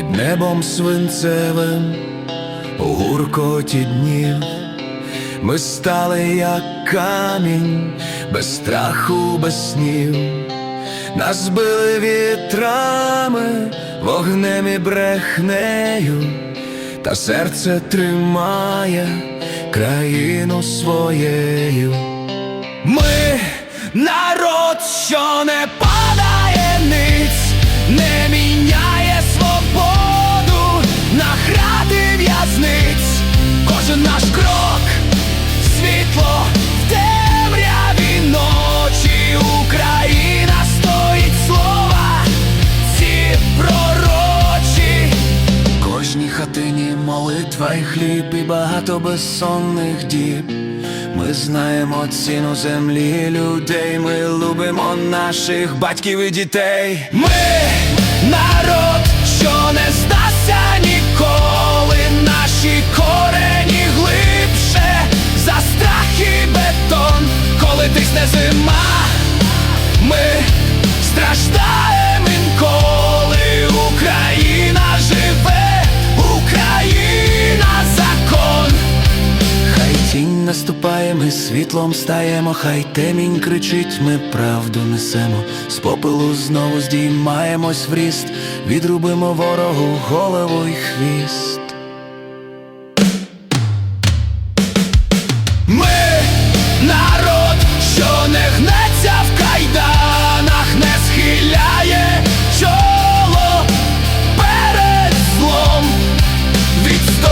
небом свинцевим у гуркоті днів. Ми стали як камінь, без страху, без снів. Нас били вітрами, вогнем і брехнею, та серце тримає країну своєю. Ми народ, що не падає ниць, не молитва і хліб, і багато безсонних діб. Ми знаємо ціну землі, людей, ми любимо наших батьків і дітей. Ми народ, що не здасться наступає, ми світлом стаємо, хай темінь кричить, ми правду несемо, з попелу знову здіймаємось в ріст, відрубимо ворогу голову й хвіст. Ми народ, що не гнеться в кайданах, не схиляє чоло перед злом. Відсто...